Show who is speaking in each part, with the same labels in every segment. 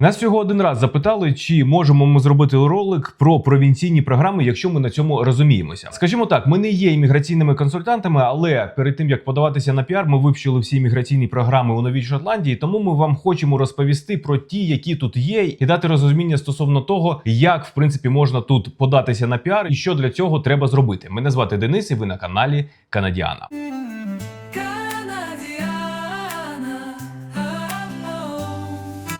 Speaker 1: Нас всього один раз запитали, чи можемо ми зробити ролик про провінційні програми, якщо ми на цьому розуміємося. Скажімо так, ми не є імміграційними консультантами, але перед тим як подаватися на піар, ми вивчили всі імміграційні програми у Новій Шотландії. Тому ми вам хочемо розповісти про ті, які тут є, і дати розуміння стосовно того, як в принципі можна тут податися на піар і що для цього треба зробити. Мене звати Денис, і ви на каналі Канадіана.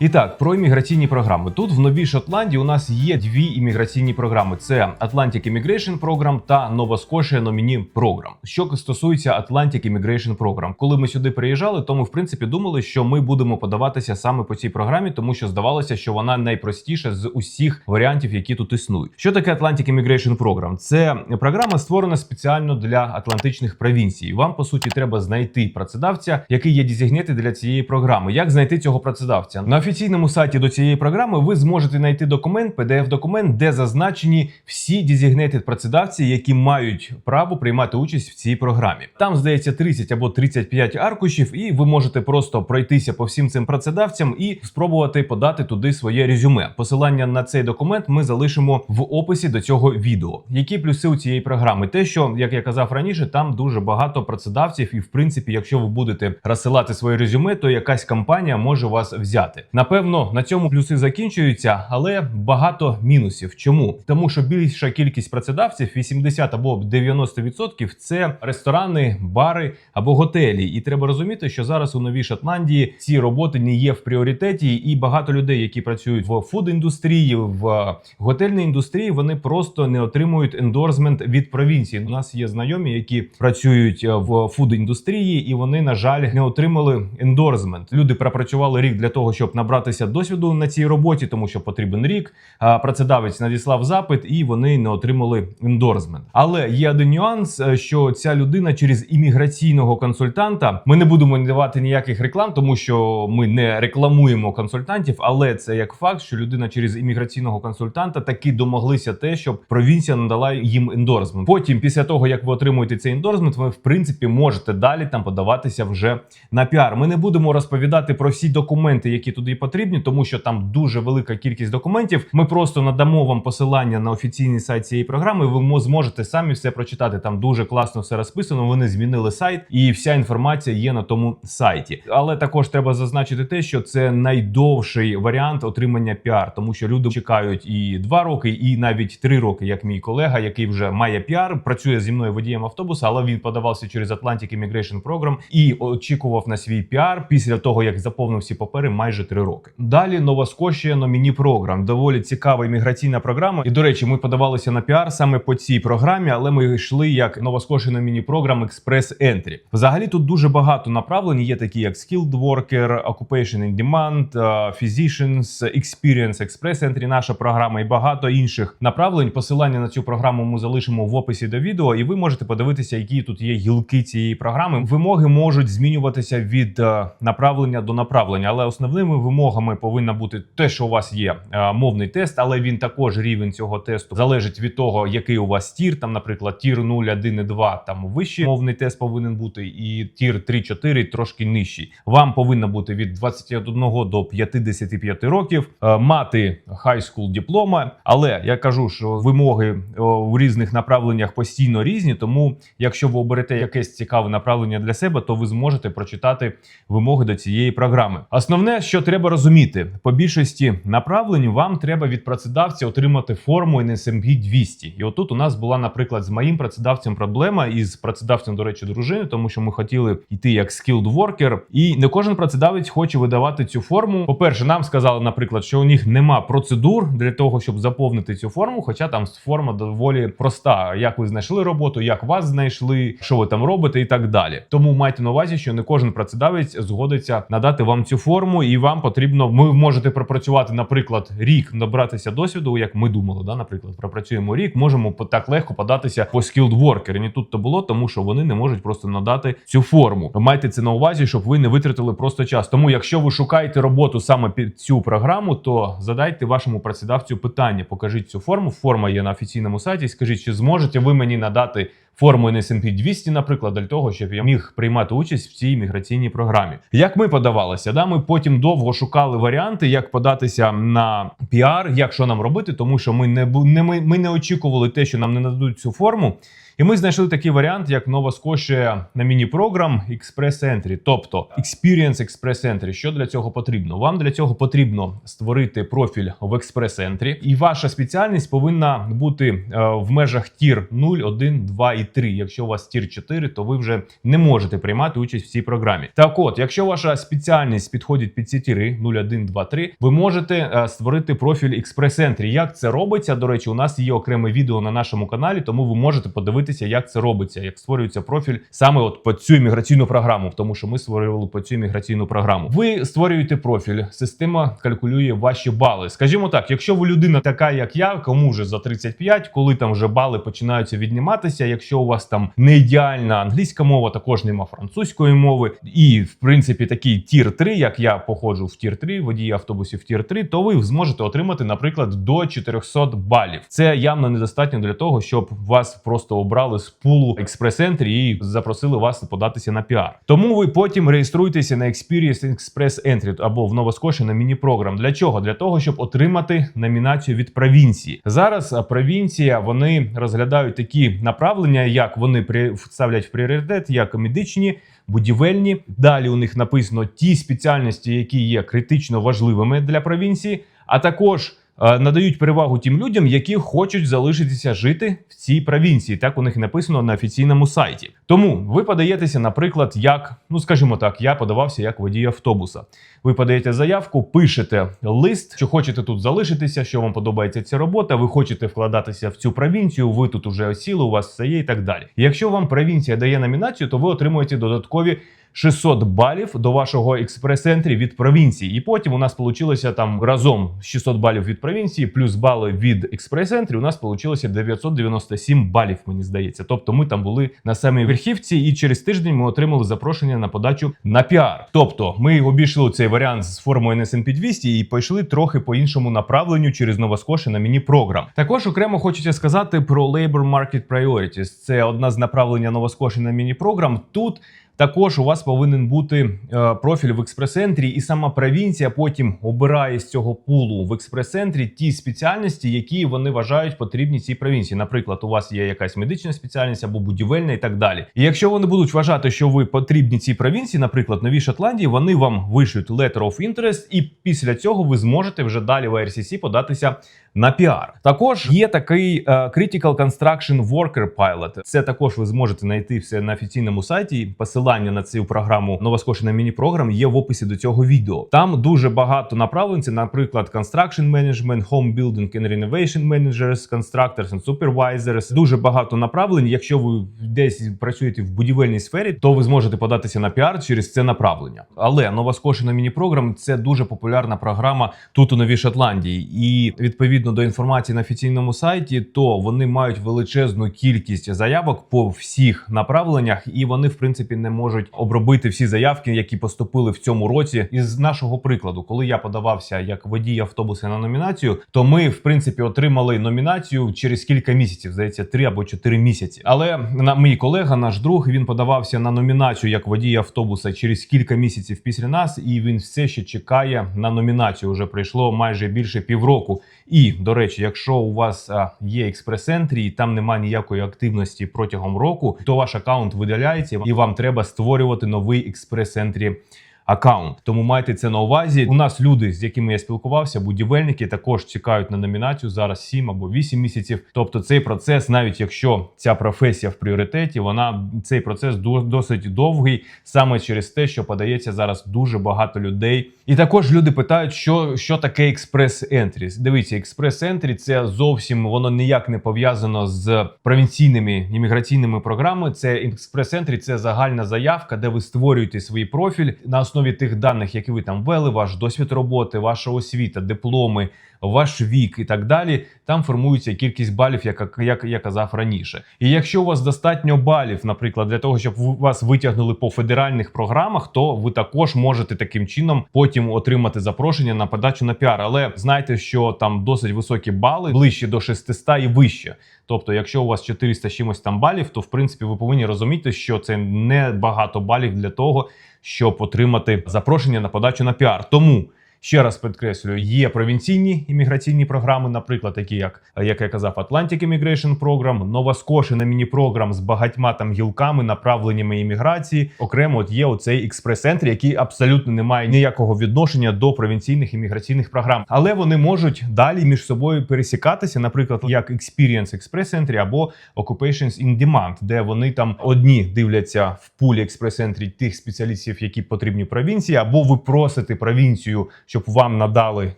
Speaker 1: І так, про імміграційні програми. Тут в Новій Шотландії у нас є дві імміграційні програми: це Atlantic Immigration Program та Nova Scotia Nominee Program. Що стосується Atlantic Immigration Program, коли ми сюди приїжджали, то ми в принципі думали, що ми будемо подаватися саме по цій програмі, тому що здавалося, що вона найпростіша з усіх варіантів, які тут існують. Що таке Atlantic Immigration Program? Це програма створена спеціально для атлантичних провінцій. Вам по суті треба знайти працедавця, який є дізігнети для цієї програми. Як знайти цього працедавця? На офіційному сайті до цієї програми ви зможете знайти документ, pdf документ, де зазначені всі дізігнети працедавці, які мають право приймати участь в цій програмі. Там здається 30 або 35 аркушів, і ви можете просто пройтися по всім цим працедавцям і спробувати подати туди своє резюме. Посилання на цей документ ми залишимо в описі до цього відео. Які плюси у цієї програми? Те, що як я казав раніше, там дуже багато працедавців, і в принципі, якщо ви будете розсилати своє резюме, то якась компанія може вас взяти. Напевно, на цьому плюси закінчуються, але багато мінусів. Чому? Тому що більша кількість працедавців, 80 або 90% – це ресторани, бари або готелі. І треба розуміти, що зараз у новій Шотландії ці роботи не є в пріоритеті, і багато людей, які працюють в фуд-індустрії, в готельній індустрії, вони просто не отримують ендорсмент від провінції. У нас є знайомі, які працюють е, в фуд-індустрії, і вони, на жаль, не отримали ендорсмент. Люди пропрацювали рік для того, щоб набратися досвіду на цій роботі, тому що потрібен рік. Працедавець надіслав запит, і вони не отримали ендорсмент. Але є один нюанс, е, що ця людина через імміграційного консультанта. Ми не будемо давати ніяких реклам, тому що ми не рекламуємо консультантів. Але це як факт, що людина через імміграційного консультанта таки домоглися те, щоб провінція надала їм ендорсмент. Потім, після того як ви отримуєте цей ендорсмент, ви в принципі можете далі там подаватися вже на піар. Ми не будемо розповідати про всі документи, які туди потрібні, тому що там дуже велика кількість документів. Ми просто надамо вам посилання на офіційний сайт цієї програми. Ви мо- зможете самі все прочитати. Там дуже класно все розписано. Вони змінили сайт, і вся інформація є на тому сайті. Але також треба зазначити те, що це найдовший варіант отримання піар, тому що люди чекають і два роки, і навіть три роки, як мій колега, який вже має піар, працює зі мною водієм автобуса, але він подавався через Atlantic Immigration Program і очікував на свій піар після того, як заповнив всі папери майже три. Далі Нова Скошія номіні програм. Доволі цікава імміграційна програма. І до речі, ми подавалися на піар саме по цій програмі, але ми йшли як Нова Скошія номіні програм Express Entry. Взагалі тут дуже багато направлень. Є такі як Skilled Worker, Occupation in Demand, е, Physicians, Experience Express Entry, наша програма і багато інших направлень. Посилання на цю програму ми залишимо в описі до відео, і ви можете подивитися, які тут є гілки цієї програми. Вимоги можуть змінюватися від е, направлення до направлення, але основними вимогами повинна бути те, що у вас є е, мовний тест, але він також рівень цього тесту залежить від того, який у вас тір. Там, наприклад, тір 0, 1 і 2, там вищий мовний тест повинен бути, і тір 3-4 трошки нижчий. Вам повинно бути від 21 до 55 років, е, мати high school диплома. Але я кажу, що вимоги о, в різних направленнях постійно різні. Тому, якщо ви оберете якесь цікаве направлення для себе, то ви зможете прочитати вимоги до цієї програми. Основне, що треба розуміти, по більшості направлень вам треба від працедавця отримати форму NSMP 200. І отут у нас була, наприклад, з моїм працедавцем проблема із працедавцем, до речі, дружини, тому що ми хотіли йти як skilled worker, і не кожен працедавець хоче видавати цю форму. По-перше, нам сказали, наприклад, що у них нема процедур для того, щоб заповнити цю форму, хоча там форма доволі проста: як ви знайшли роботу, як вас знайшли, що ви там робите, і так далі. Тому майте на увазі, що не кожен працедавець згодиться надати вам цю форму, і вам потрібно. Ви можете пропрацювати, наприклад, рік, набратися досвіду, як ми думали. Да, наприклад, пропрацюємо рік, можемо так легко податися по worker. Не тут то було, тому що вони не можуть просто надати цю форму. Майте це на увазі, щоб ви не витратили просто час. Тому, якщо ви шукаєте роботу саме під цю програму, то задайте вашому працедавцю питання, покажіть цю форму. Форма є на офіційному сайті. Скажіть, чи зможете ви мені надати форму NSNP 200, наприклад, для того, щоб я міг приймати участь в цій міграційній програмі. Як ми подавалися? Да, ми потім довго шукали варіанти, як податися на піар, як що нам робити, тому що ми не ми, ми не очікували те, що нам не нададуть цю форму. І ми знайшли такий варіант, як Нова Скошія на міні-програм Express Entry, тобто Experience Express Entry. Що для цього потрібно? Вам для цього потрібно створити профіль в Express Entry, і ваша спеціальність повинна бути е, в межах тір 0, 1, 2 і 3. Якщо у вас тір 4, то ви вже не можете приймати участь в цій програмі. Так от, якщо ваша спеціальність підходить під ці тіри 0, 1, 2, 3, ви можете е, створити профіль Express Entry. Як це робиться? До речі, у нас є окреме відео на нашому каналі, тому ви можете подивитися, як це робиться, як створюється профіль саме от по цю імміграційну програму, тому що ми створювали по цю імміграційну програму. Ви створюєте профіль, система калькулює ваші бали. Скажімо так, якщо ви людина така, як я, кому вже за 35, коли там вже бали починаються відніматися. Якщо у вас там не ідеальна англійська мова, також нема французької мови, і в принципі такий тір 3, як я походжу в тір 3, водії автобусів тір 3, то ви зможете отримати, наприклад, до 400 балів. Це явно недостатньо для того, щоб вас просто обрали з пулу експрес-ентрі і запросили вас податися на піар. Тому ви потім реєструєтеся на Experience Express Entry або в Новоскоші на міні-програм. Для чого? Для того, щоб отримати номінацію від провінції. Зараз провінція вони розглядають такі направлення, як вони при ставлять в пріоритет, як медичні. Будівельні далі у них написано ті спеціальності, які є критично важливими для провінції, а також надають перевагу тим людям, які хочуть залишитися жити в цій провінції. Так у них написано на офіційному сайті. Тому ви подаєтеся, наприклад, як ну скажімо так, я подавався як водій автобуса. Ви подаєте заявку, пишете лист, що хочете тут залишитися, що вам подобається ця робота. Ви хочете вкладатися в цю провінцію. Ви тут уже осіли, у вас все є і так далі. Якщо вам провінція дає номінацію, то ви отримуєте додаткові 600 балів до вашого експрес-ентрі від провінції. І потім у нас получилося там разом 600 балів від провінції, плюс бали від експрес-ентрі. У нас получилося 997 балів, мені здається. Тобто ми там були на самій верхівці, і через тиждень ми отримали запрошення на подачу на піар. Тобто ми обійшли цей варіант з формою NSNP 200 і пішли трохи по іншому направленню через Новоскоші на міні-програм. Також окремо хочеться сказати про Labor Market Priorities. Це одна з направлення Новоскоші на міні-програм. Тут також у вас повинен бути е, профіль в експрес-ентрі, і сама провінція потім обирає з цього пулу в експрес-ентрі ті спеціальності, які вони вважають потрібні цій провінції. Наприклад, у вас є якась медична спеціальність або будівельна і так далі. І якщо вони будуть вважати, що ви потрібні цій провінції, наприклад, Новій Шотландії, вони вам вишлють letter of interest, і після цього ви зможете вже далі в IRCC податися на піар. Також є такий е, Critical Construction Worker Pilot. Це також ви зможете знайти все на офіційному сайті. Посилання на цю програму Новоскошена міні-програм є в описі до цього відео. Там дуже багато направлень. Наприклад, Construction Management, Home Building and Renovation Managers, Constructors and Supervisors. Дуже багато направлень. Якщо ви десь працюєте в будівельній сфері, то ви зможете податися на піар через це направлення. Але Новоскошена міні-програм це дуже популярна програма тут у Новій Шотландії, і відповідно до інформації на офіційному сайті, то вони мають величезну кількість заявок по всіх направленнях, і вони, в принципі, не можуть обробити всі заявки, які поступили в цьому році. Із нашого прикладу, коли я подавався як водій автобуса на номінацію, то ми, в принципі, отримали номінацію через кілька місяців, здається, три або чотири місяці. Але на мій колега, наш друг, він подавався на номінацію як водій автобуса через кілька місяців після нас, і він все ще чекає на номінацію. Уже пройшло майже більше півроку. І до речі, якщо у вас є експрес-ентрі і там немає ніякої активності протягом року, то ваш аккаунт видаляється, і вам треба створювати новий експрес-ентрі аккаунт. Тому майте це на увазі. У нас люди, з якими я спілкувався, будівельники також чекають на номінацію зараз 7 або 8 місяців. Тобто цей процес, навіть якщо ця професія в пріоритеті, вона цей процес до- досить довгий, саме через те, що подається зараз дуже багато людей. І також люди питають, що, що таке експрес-ентрі. Дивіться, експрес-ентрі це зовсім воно ніяк не пов'язано з провінційними імміграційними програмами. Це експрес-ентрі, це загальна заявка, де ви створюєте свій профіль на основі тих даних, які ви там ввели, ваш досвід роботи, ваша освіта, дипломи, ваш вік і так далі, там формується кількість балів, як, як я казав раніше. І якщо у вас достатньо балів, наприклад, для того, щоб вас витягнули по федеральних програмах, то ви також можете таким чином потім отримати запрошення на подачу на піар. Але знайте, що там досить високі бали, ближче до 600 і вище. Тобто, якщо у вас 400 чимось там балів, то в принципі ви повинні розуміти, що це не багато балів для того, щоб отримати запрошення на подачу на піар. Тому. Ще раз підкреслюю, є провінційні імміграційні програми, наприклад, такі як, як я казав, Atlantic Immigration Program, Нова Скошена міні-програм з багатьма там гілками, направленнями імміграції. Окремо, от є оцей експрес-центр, який абсолютно не має ніякого відношення до провінційних імміграційних програм, але вони можуть далі між собою пересікатися, наприклад, як Experience експрес-центрі або Occupations in Demand, де вони там одні дивляться в пулі експрес-центрі тих спеціалістів, які потрібні провінції, або ви просите провінцію, щоб вам надали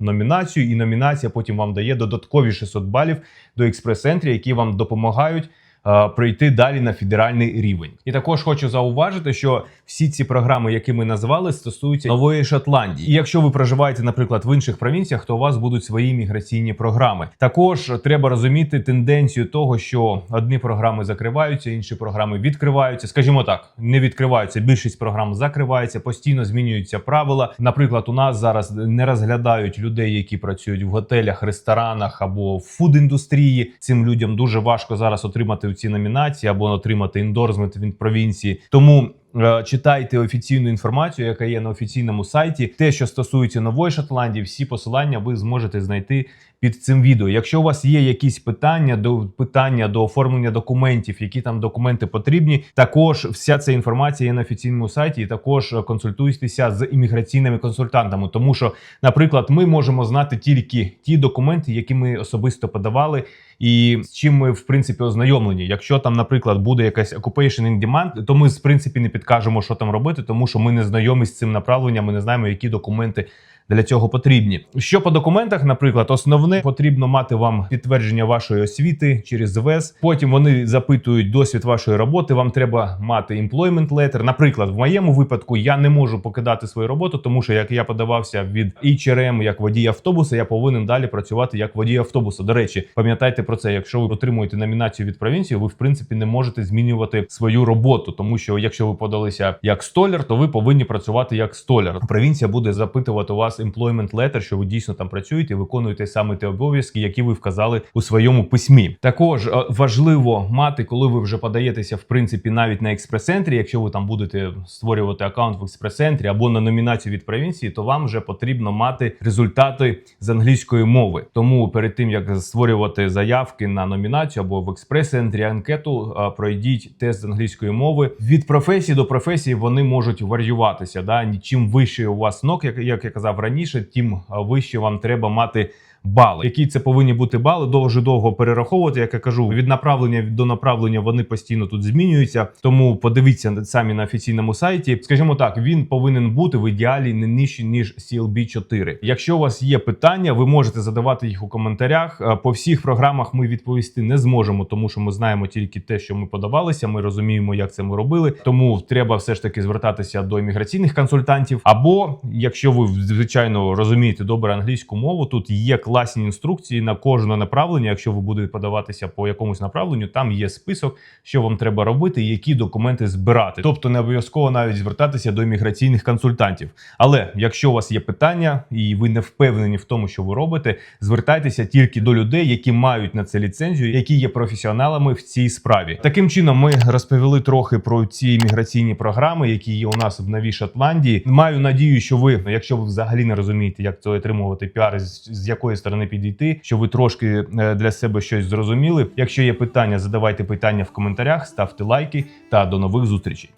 Speaker 1: номінацію, і номінація потім вам дає додаткові 600 балів до експрес-центрів, які вам допомагають. Е, Пройти далі на федеральний рівень, і також хочу зауважити, що всі ці програми, які ми назвали, стосуються нової Шотландії. І якщо ви проживаєте, наприклад, в інших провінціях, то у вас будуть свої міграційні програми. Також треба розуміти тенденцію того, що одні програми закриваються, інші програми відкриваються. Скажімо так, не відкриваються. Більшість програм закривається, постійно змінюються правила. Наприклад, у нас зараз не розглядають людей, які працюють в готелях, ресторанах або в фуд-індустрії. Цим людям дуже важко зараз отримати ці номінації або отримати індорсмент від провінції. Тому е, читайте офіційну інформацію, яка є на офіційному сайті. Те, що стосується нової Шотландії, всі посилання ви зможете знайти під цим відео. Якщо у вас є якісь питання до питання до оформлення документів, які там документи потрібні, також вся ця інформація є на офіційному сайті. І також е, консультуйтеся з імміграційними консультантами, тому що, наприклад, ми можемо знати тільки ті документи, які ми особисто подавали. І з чим ми в принципі ознайомлені. Якщо там, наприклад, буде якась occupation in demand, то ми в принципі не підкажемо, що там робити, тому що ми не знайомі з цим направленням, ми не знаємо, які документи. Для цього потрібні. Що по документах, наприклад, основне потрібно мати вам підтвердження вашої освіти через ВЕС. Потім вони запитують досвід вашої роботи. Вам треба мати employment letter. Наприклад, в моєму випадку я не можу покидати свою роботу, тому що як я подавався від HRM як водій автобуса, я повинен далі працювати як водій автобуса. До речі, пам'ятайте про це. Якщо ви отримуєте номінацію від провінції, ви в принципі не можете змінювати свою роботу, тому що якщо ви подалися як столяр, то ви повинні працювати як столяр. Провінція буде запитувати у вас employment letter, що ви дійсно там працюєте виконуєте саме ті обов'язки, які ви вказали у своєму письмі. Також е, важливо мати, коли ви вже подаєтеся, в принципі, навіть на експрес-центрі. Якщо ви там будете створювати аккаунт в експрес-центрі або на номінацію від провінції, то вам вже потрібно мати результати з англійської мови. Тому перед тим як створювати заявки на номінацію або в експрес-центрі анкету, е, пройдіть тест з англійської мови. Від професії до професії вони можуть варіюватися. Да? Чим вище у вас ног, як, як я казав раніше, тим е, вище вам треба мати. Бали, які це повинні бути бали, дуже довго перераховувати. Як я кажу, від направлення до направлення вони постійно тут змінюються. Тому подивіться самі на офіційному сайті. Скажімо так, він повинен бути в ідеалі не нижче ніж CLB 4. Якщо у вас є питання, ви можете задавати їх у коментарях. Е, По всіх програмах ми відповісти не зможемо, тому що ми знаємо тільки те, що ми подавалися. Ми розуміємо, як це ми робили. Тому треба все ж таки звертатися до імміграційних консультантів. Або якщо ви звичайно розумієте добре англійську мову, тут є класні інструкції на кожне направлення. Якщо ви будете подаватися по якомусь направленню, там є список, що вам треба робити, які документи збирати. Тобто не обов'язково навіть звертатися до імміграційних консультантів. Але якщо у вас є питання і ви не впевнені в тому, що ви робите, звертайтеся тільки до людей, які мають на це ліцензію, які є професіоналами в цій справі. Таким чином, ми розповіли трохи про ці імміграційні програми, які є у нас в Новій Шотландії. Маю надію, що ви, якщо ви взагалі не розумієте, як це отримувати піар, з, якої сторони підійти, що ви трошки е, для себе щось зрозуміли. Якщо є питання, задавайте питання в коментарях, ставте лайки та до нових зустрічей.